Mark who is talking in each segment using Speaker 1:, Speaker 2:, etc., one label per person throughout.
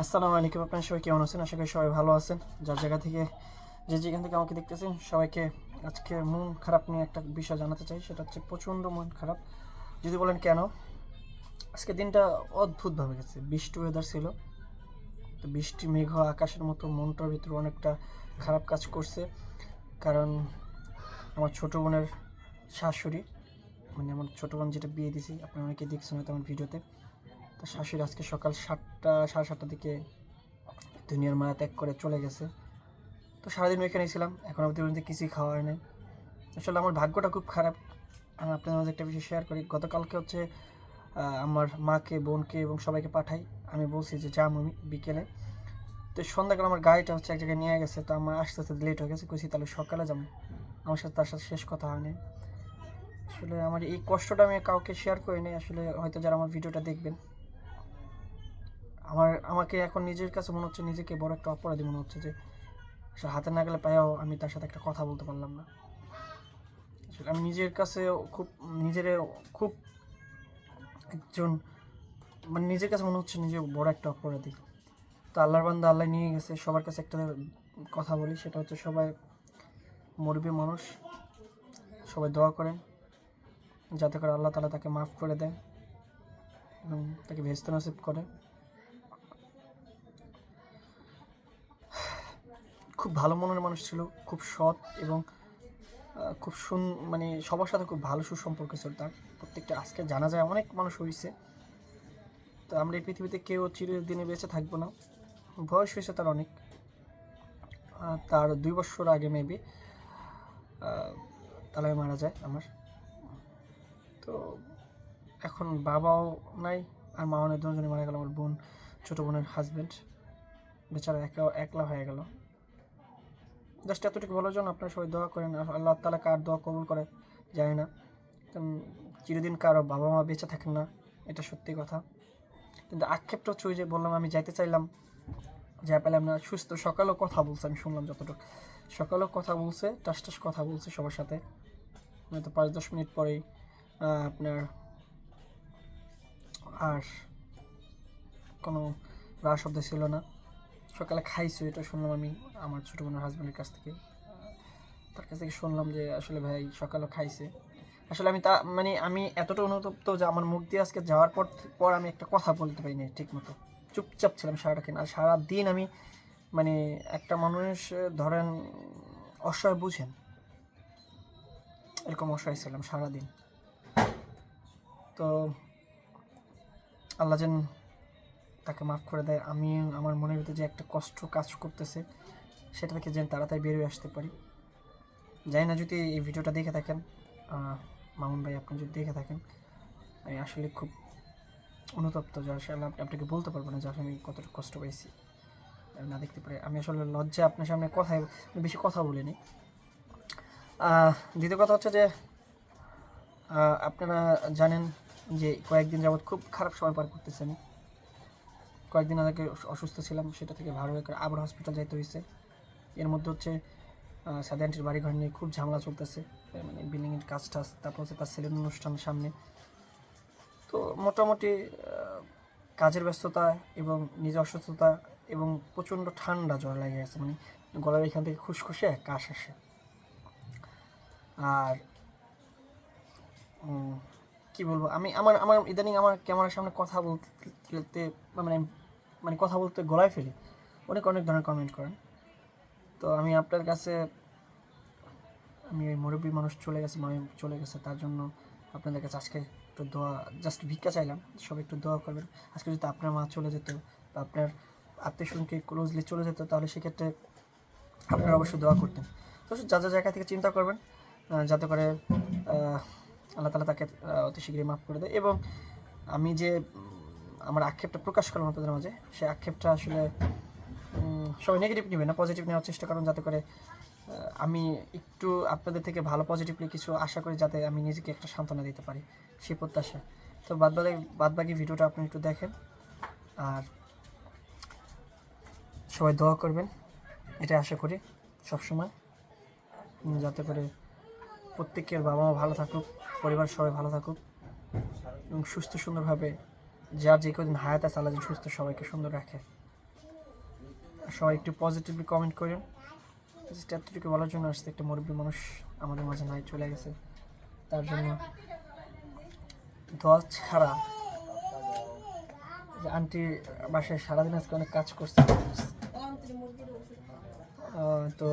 Speaker 1: আসসালামু আলাইকুম আপনার সবাই কেমন আছেন? আশা করি সবাই ভালো আছেন। যার জায়গা থেকে যে যেখান থেকে আমাকে দেখতেছেন, সবাইকে আজকে মন খারাপ নিয়ে একটা বিষয় জানাতে চাই। সেটা হচ্ছে প্রচণ্ড মন খারাপ। যদি বলেন কেন? আজকে দিনটা অদ্ভুতভাবে গেছে। বৃষ্টি ওয়েদার ছিল। তো বৃষ্টি, মেঘ, আকাশের মতো মনটার ভিতরে অনেকটা খারাপ কাজ করছে। কারণ আমার ছোটো বোনের শাশুড়ি মানে আমার ছোটো বোন যেটা বিয়ে দিয়েছি আপনারা অনেকে দেখছেন হয়তো আমার ভিডিওতে। তো শাশুড়ি আজকে সকাল সাতটা, সাড়ে সাতটার দিকে দুনিয়ার মায়া ত্যাগ করে চলে গেছে। তো সারাদিন ওইখানেই ছিলাম, এখন অবধি পর্যন্ত কিছুই খাওয়া হয় নাই। আসলে আমার ভাগ্যটা খুব খারাপ। আমি আপনাদের মাঝে একটা বিষয় শেয়ার করি। গতকালকে হচ্ছে আমার মাকে, বোনকে এবং সবাইকে পাঠাই। আমি বলছি যে যাম আমি বিকেলে। তো সন্ধ্যাকাল আমার গাড়িটা হচ্ছে এক জায়গায় নিয়ে গেছে। তো আমার আস্তে আস্তে লেট হয়ে গেছে। কইছি, তাহলে সকালে যাব। আমার সাথে তার সাথে শেষ কথা হয়নি আসলে আমার এই কষ্টটা আমি কাউকে শেয়ার করিনি আসলে হয়তো যারা আমার ভিডিওটা দেখবেন আমার, আমাকে এখন নিজের কাছে মনে হচ্ছে নিজেকে বড় একটা অপরাধী মনে হচ্ছে যে, সে হাতে না গেলে পায়েও আমি তার সাথে একটা কথা বলতে পারলাম না। আমি নিজের কাছে খুব, নিজের খুব একজন মানে নিজের কাছে মনে হচ্ছে নিজে বড় একটা অপরাধী। তো আল্লাহর বান্দা আল্লাহ নিয়ে গেছে, সবার কাছে একটা কথা বলি, সেটা হচ্ছে সবাই মরবে মানুষ, সবাই দোয়া করেন, যাতে করে আল্লাহ তালা তাকে মাফ করে দেয় এবং তাকে ভেস্ত নসিব করে। খুব ভালো মনের মানুষ ছিল, খুব সৎ এবং খুব সুন মানে সবার সাথে খুব ভালো সুসম্পর্ক ছিল তার। প্রত্যেকটা আজকে জানা যায় অনেক মানুষ হয়েছে। তো আমরা এই পৃথিবীতে কেউ চিরদিনে বেঁচে থাকব না। বয়স হয়েছে তার অনেক। তার দুই বছর আগে মেবি তালায় মারা যায় আমার। তো এখন বাবাও নাই, আর মা অনেক দুজনে মারা গেল। আমার বোন, ছোটো বোনের হাজব্যান্ড বেচারা একা, একলা হয়ে গেল। জাস্ট এতটুকু বলার জন্য আপনারা সবাই দোয়া করেন আল্লাহ তালা কার দোয়া কবুল করে, জানি না। চিরদিন কারও বাবা মা বেঁচে থাকেন না, এটা সত্যি কথা। কিন্তু আক্ষেপটা হচ্ছে ওই যে বললাম, আমি যাইতে চাইলাম যা পেলাম না, সুস্থ, সকালেও কথা বলছে, আমি শুনলাম যতটুকু। সকালেও কথা বলছে, টাস টাস কথা বলছে সবার সাথে। হয়তো পাঁচ দশ মিনিট পরেই আপনার আর কোনো রা শব্দ ছিল না। সকালে খাইছো, এটা শুনলাম আমি আমার ছোটো বোনের হাজব্যান্ডের কাছ থেকে। তার কাছ থেকে শুনলাম যে আসলে ভাই সকালে খাইছে। আসলে আমি তা মানে আমি এতটা অনুতপ্ত যে আমার মুখ দিয়ে আজকে যাওয়ার পর পর আমি একটা কথা বলতে পারিনি ঠিক মতো চুপচাপ ছিলাম সারাটা আর সারা দিন আমি মানে একটা মানুষ ধরেন অসহায় বুঝেন। এরকম অসহায় ছিলাম সারাদিন। তো আল্লাহ যেন তাকে মাফ করে দেয়। আমি আমার মনের ভিতরে যে একটা কষ্ট কাজ করতেছে, সেটা থেকে যেন তাড়াতাড়ি বেরিয়ে আসতে পারি। যাই না যদি এই ভিডিওটা দেখে থাকেন মামুন ভাই, আপনি যদি দেখে থাকেন, আমি আসলে খুব অনুতপ্ত যে আসলে আপনি আপনাকে বলতে পারব না যে আসলে আমি কতটা কষ্ট পাইছি। না দেখতে পারি। আমি আসলে লজ্জা আপনার সামনে কথায় বেশি কথা বলিনি। দ্বিতীয় কথা হচ্ছে যে আপনারা জানেন যে কয়েকদিন যাবৎ খুব খারাপ সময় পার করতেছি আমি। কয়েকদিন আগে অসুস্থ ছিলাম, সেটা থেকে ভালো হয়ে আবার হসপিটাল যাইতে হয়েছে এর মধ্যে হচ্ছে সাদে আন্টির বাড়ি ঘর নিয়ে খুব ঝামেলা চলতেছে মানে বিল্ডিংয়ের কাজ টাজ, তারপর হচ্ছে তার ছেলের অনুষ্ঠান সামনে। তো মোটামুটি কাজের ব্যস্ততা এবং নিজের অসুস্থতা এবং প্রচণ্ড ঠান্ডা জ্বর লেগে গেছে মানে গলার এখান থেকে খুশখুশে কাশ আসে। আর কি বলব, আমি, আমার আমার ইদানিং আমার ক্যামেরার সামনে কথা বলতে মানে মানে কথা বলতে গলায় ফেলি। অনেক অনেক ধরনের কমেন্ট করেন। তো আমি আপনার কাছে, আমি ওই মুরব্বী মানুষ চলে গেছে মানে চলে গেছে, তার জন্য আপনাদের কাছে আজকে একটু দোয়া জাস্ট ভিক্ষা চাইলাম। সব একটু দোয়া করবেন। আজকে যদি আপনার মা চলে যেত বা আপনার আত্মীয় স্বজনকে ক্লোজলি চলে যেত, তাহলে সেক্ষেত্রে আপনারা অবশ্যই দোয়া করতেন। তো যা যা জায়গা থেকে চিন্তা করবেন যাতে করে আল্লাহ তালা তাকে অতি শীঘ্রই মাফ করে দেয়। এবং আমি যে আমার আক্ষেপটা প্রকাশ করলাম আপনাদের মাঝে। সেই আক্ষেপটা আসলে সবাই নেগেটিভ নেবে না পজিটিভ নেওয়ার চেষ্টা করুন যাতে করে আমি একটু আপনাদের থেকে ভালো পজিটিভলি কিছু আশা করি যাতে আমি নিজেকে একটা সান্ত্বনা দিতে পারি সেই প্রত্যাশা। তো বাদ বাকি বাদ বাকি ভিডিওটা আপনি একটু দেখেন। আর সবাই দোয়া করবেন এটা আশা করি সবসময়। যাতে করে প্রত্যেকের বাবা মা ভালো থাকুক, পরিবার সবাই ভালো থাকুক এবং সুস্থ সুন্দরভাবে যার যে কদিন হায়াত আছে, আল্লাহ সুস্থ সবাইকে সুন্দর রাখে। সবাই একটু পজিটিভলি কমেন্ট করেন। এতটুকু বলার জন্য আসছে, একটা মুরব্বী মানুষ আমাদের মাঝে নাই, চলে গেছে। তার জন্য দোয়া ছাড়া যে আন্টি বাসায় সারাদিন আজকে অনেক কাজ করছে। তো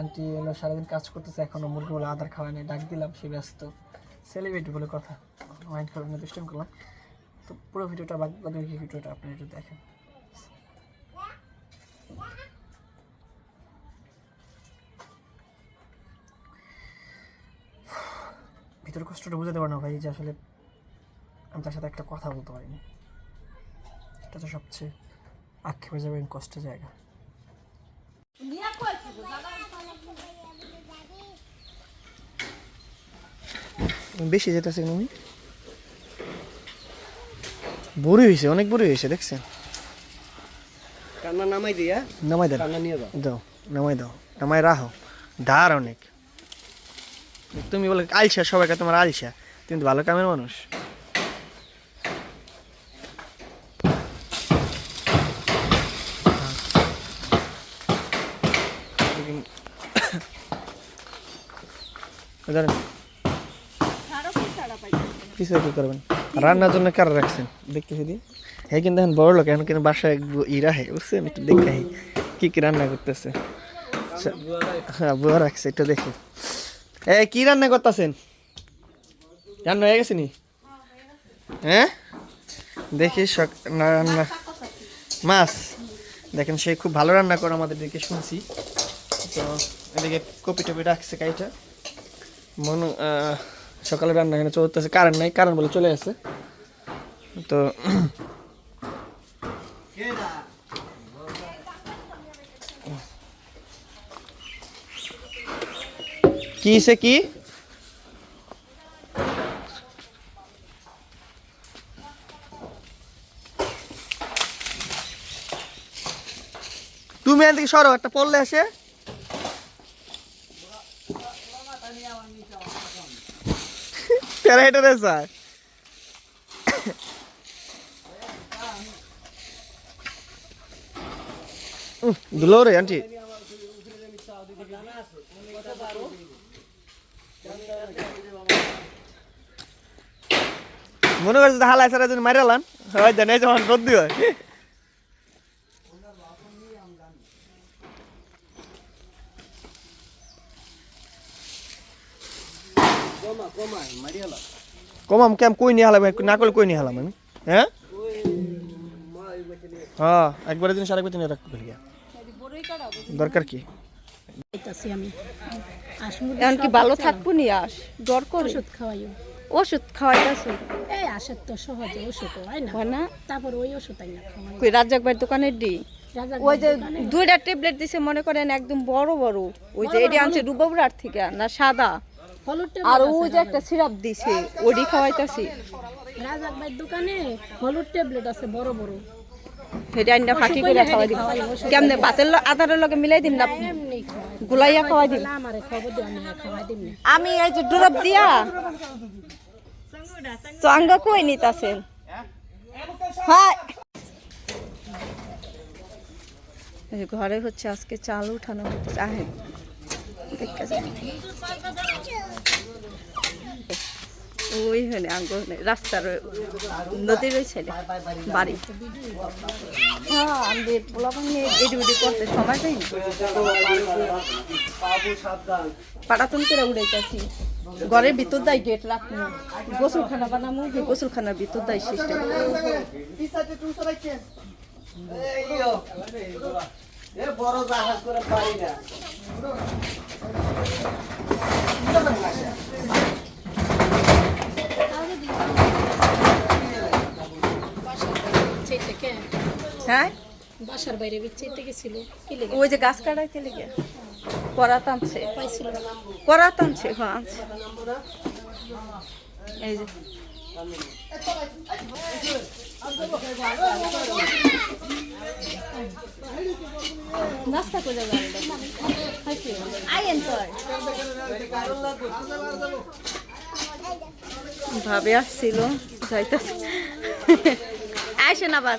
Speaker 1: আন্টি এলো, সারাদিন কাজ করতেছে, এখনও মুরগিগুলো আদার খাওয়ায় নাই, ডাক দিলাম, সে ব্যস্ত। সেলিব্রিটি বলে কথা। মাইন্ড করবেন না করলাম। তো পুরো ভিডিওটা বাদ বাকি ভিডিওটা আপনি একটু দেখেন। ভিতর কষ্টটা বুঝাতে পারো না ভাই যে আসলে আমি তার সাথে একটা কথা বলতে পারিনি। এটা তো সবচেয়ে আক্ষেপে যাবে কষ্টের জায়গা। বেশি যেতেছে তুমি বুড়ি হয়েছে অনেক বুড়ি হয়েছে দেখছেন?
Speaker 2: কান্না নামাই দিয়া
Speaker 1: নামাই দেন
Speaker 2: কান্না নিয়ে যাও।
Speaker 1: দাও নামাই দাও নামাই রাখো। ধার অনেক। তুমি বলে আলসা সবাইকে তোমার আলসা। তুমি তো ভালো কামের মানুষ। ধরেন। কিছু কি করবেন? রান্নার জন্য কারা রাখছেন? দেখতেছি দি। হ্যাঁ কিন্তু এখন বড় লোক, এখন কিন্তু বাসায় ই রাখে, বুঝছেন? একটু দেখে কি কি রান্না করতেছে। হ্যাঁ বুয়া রাখছে, একটু দেখি। এ, কি রান্না করতেছেন? রান্না হয়ে গেছে নি? হ্যাঁ? দেখি সক রান্না। মাছ। দেখেন, সে খুব ভালো রান্না করে আমাদের দিকে শুনছি। তো এদিকে কপি টপি রাখছে কাইটা। মন সকালে রান্না এখানে চলতেছে কারেন্ট নাই কারেন্ট বলে চলে গেছে। তো কি সে কি? তুমি এদিকে সরো, একটা পড়লে আসে। তেরা হেঁটে স্যার দুলো রে আন্টি মনে করছে হালাই সারা দিন মারালান হয়, দেন, এই যেমন রোদ্দি হয়
Speaker 2: কমা কমা মারিয়ালা
Speaker 1: কমাম কেম কই নিয়ে হালাম? না করলে কই নিয়ে হালাম আমি? হ্যাঁ? হ্যাঁ একবারের দিন সারা দিন রাখতে পারি দরকার কি?
Speaker 3: এখন কি ভালো থাকব নি আস জ্বর করে?
Speaker 4: ওষুধ খাওয়াইও।
Speaker 3: ওষুধ খাওয়াইতেছে?
Speaker 4: এই আসের তো সহজে ওষুধ হয় না?
Speaker 3: হয় না?
Speaker 4: তারপর ওই ওষুধ আই না খাওয়াই।
Speaker 3: কই রাজ্জাক ভাইয়ের দোকানের দি ওই যে দুইটা ট্যাবলেট দিছে মনে করেন একদম বড় বড়। ওই যে এটি আনছে রুবাবুরার থেকে না সাদা। আর ওই যে একটা সিরাপ দিছে ওডি খাওয়াইতাছি।
Speaker 4: রাজার ভাইয়ের দোকানে হলুদ ট্যাবলেট আছে বড় বড়।
Speaker 3: সেটা আইনা ফাঁকি করে খাওয়াই দিন কেমনে ভাতের ল- আদারের লগে মিলাই দিন না? গুলাইয়া খাওয়াই
Speaker 4: দিম।
Speaker 3: আমি এই যে দিয়া কই নিতাছেন হ্যাঁ ঘরে হচ্ছে আজকে চাল উঠানো হচ্ছে আহেন হনে আঙ্গনে রাস্তার নদীর ছেলে বাড়ি। হ্যাঁ আমি এডি উডি করতে সময় পাইনি পাটাতন করে উড়াইতেছি। ঘরের ভিতর দায় গেট রাখব গোসলখানা বানাবো গোসলখানার ভিতর দায় সিস্টেম।
Speaker 2: বড় জাহাজ করে পারি না
Speaker 4: সেই থেকে
Speaker 3: হ্যাঁ?
Speaker 4: বাসার বাইরে বিচ্ছেতে গেছিল। কি লেগে?
Speaker 3: ওই যে গাছ কাটাইতে লেগে। করা টানছে
Speaker 4: পাইছিল
Speaker 3: করা টানছে হ্যাঁ। এই যে। নাস্তা করে যাবে আইয়েন তো ভাবে আসছিল যাইতাছে। আসেন আবার।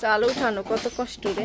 Speaker 3: চাল উঠানো
Speaker 1: কত কষ্ট রে।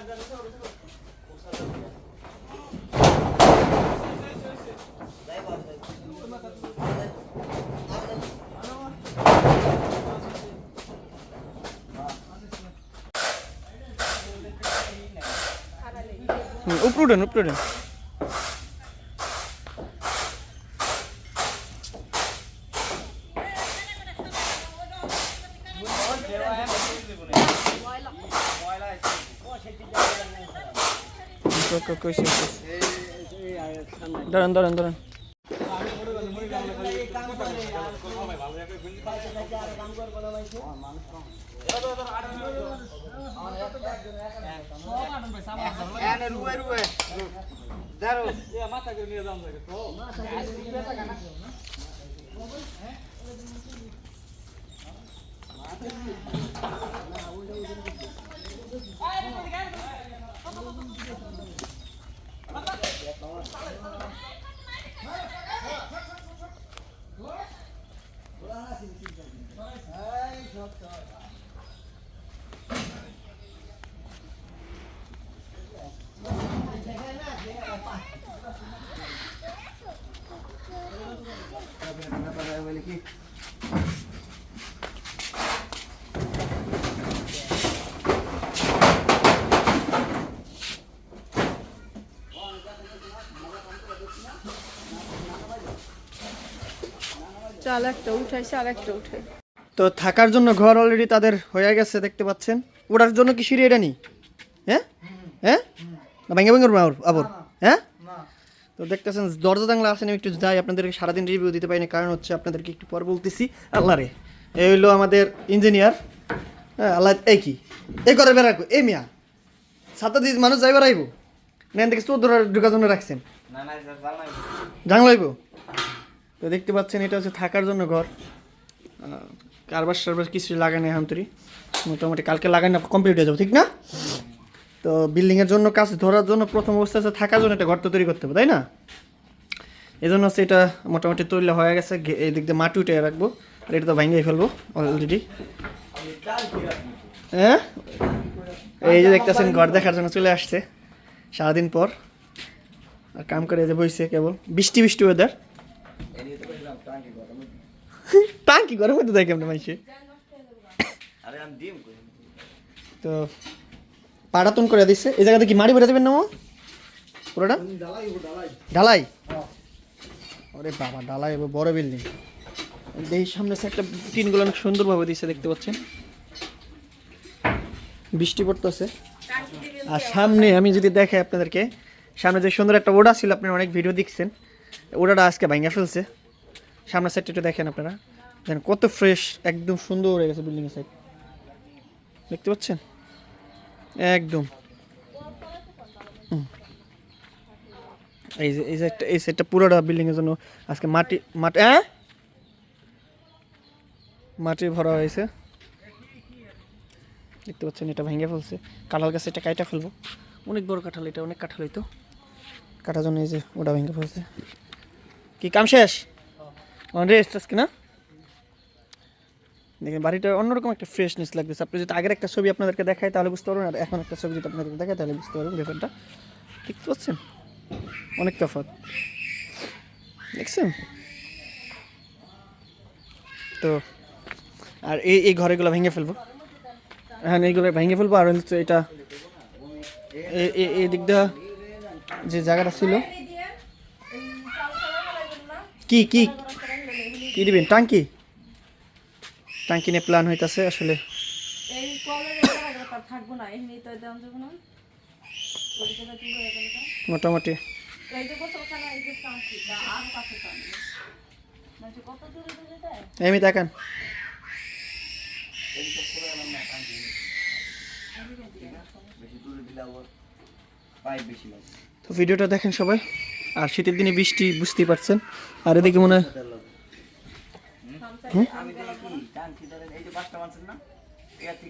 Speaker 3: 앉아서 세월호 세월호 목사님 응, 업로드는
Speaker 1: 업로드 উঠেন ক- ক- কইছে, কইছে। দাঁড়ান দাঁড়ান দাঁড়ান 何で?
Speaker 3: চাল একটা উঠাইছে আর একটা উঠাই।
Speaker 1: তো থাকার জন্য ঘর অলরেডি তাদের হয়ে গেছে দেখতে পাচ্ছেন। ওটার জন্য কি সিঁড়ি এটা নি? হ্যাঁ? হ্যাঁ? না ভেঙে ভেঙে আবার আবার। হ্যাঁ? তো দেখতেছেন দরজা জানলা আছেন আমি একটু যাই আপনাদেরকে সারাদিন রিভিউ দিতে পারি না কারণ হচ্ছে আপনাদেরকে একটু পর বলতেছি। আল্লাহ রে এই হইল আমাদের ইঞ্জিনিয়ার হ্যাঁ আল্লাহ এই কি? এই করে বেড়াকো এই মিয়া। সাতটা দিন মানুষ যাই বেড়াইবো না থেকে চোদ্দ ঢুকার জন্য রাখছেন। জানলাইব তো দেখতে পাচ্ছেন, এটা হচ্ছে থাকার জন্য ঘর। কারবার সারবার কিছু লাগানি হান্তরি মোটামুটি কালকে লাগাই না কমপ্লিট হয়ে যাবে, ঠিক না? তো বিল্ডিংয়ের জন্য কাজ, ধরার জন্য প্রথম অবস্থা হচ্ছে থাকার জন্য একটা ঘর তো তৈরি করতে হবে, তাই না? এই জন্য হচ্ছে এটা মোটামুটি তৈরি হয়ে গেছে এই দিক দিয়ে মাটি উঠে রাখব, আর এটা তো ভেঙে ফেলব অলরেডি হ্যাঁ? এই যে দেখতেছেন, ঘর দেখার জন্য চলে আসছে, সারাদিন পর। আর কাম করে যে বইছে কেবল। বৃষ্টি বৃষ্টি ওয়েদার টাঙ্কি গরম হতে দেয় কেমন মানুষে তো পাড়াতন করে দিচ্ছে এই জায়গাতে কি মাড়ি বেড়ে দেবেন না? পুরোটা? ঢালাই ওরে বাবা ঢালাই বড় বিল্ডিং এই সামনে সে একটা টিনগুলো অনেক সুন্দরভাবে দিচ্ছে দেখতে পাচ্ছেন? বৃষ্টি পড়তেছে। আর সামনে আমি যদি দেখাই আপনাদেরকে সামনে যে সুন্দর একটা ওড়া ছিল আপনি অনেক ভিডিও দেখছেন। ওড়াটা আজকে ভাঙা ফেলছে। সামনের সাইডটা একটু দেখেন আপনারা। দেখেন কত ফ্রেশ একদম সুন্দর হয়ে গেছে বিল্ডিংয়ের সাইড দেখতে পাচ্ছেন? একদম। এই যে, এই সাইডটা এই সাইডটা পুরোটা বিল্ডিংয়ের জন্য আজকে মাটি মাটি হ্যাঁ মাটি ভরা হয়েছে। দেখতে পাচ্ছেন, এটা ভেঙে ফেলছে। কাঁঠাল গাছে এটা কাইটা ফেলব। অনেক বড় কাঁঠাল, এটা অনেক কাঁঠাল হইতো কাটার জন্য এই যে ওটা ভেঙে ফেলছে কি কাম শেষ? রেস্ট আজকে না? দেখেন, বাড়িটা অন্যরকম একটা ফ্রেশনেস লাগতেছে। আপনি যদি আগের একটা ছবি আপনাদেরকে দেখায় তাহলে বুঝতে পারবেন, আর এখন একটা ছবি যদি আপনাদেরকে দেখায় তাহলে বুঝতে পারবেন ব্যাপারটা। দেখতে পাচ্ছেন? অনেক তফাৎ। দেখছেন? তো, আর এই এই ঘরেগুলো ভেঙে ফেলব। হ্যাঁ এইগুলো ভেঙে ফেলব, আর হচ্ছে এটা এই দিকটা যে জায়গাটা ছিল। কি কি? কি দিবেন? টাঙ্কি? টাঙ্কি নিয়ে প্ল্যান হইতাছে আসলে।
Speaker 3: এমনি
Speaker 1: মোটামুটি।
Speaker 3: এই যে গোসলখানা এই যে টাঙ্কি আর মানে দূরে দূরে দেয়
Speaker 1: এমনি দেখান তো ভিডিওটা দেখেন সবাই। আর শীতের দিনে বৃষ্টি বুঝতেই পারছেন। আর এদিকে মনে হয়
Speaker 2: আমি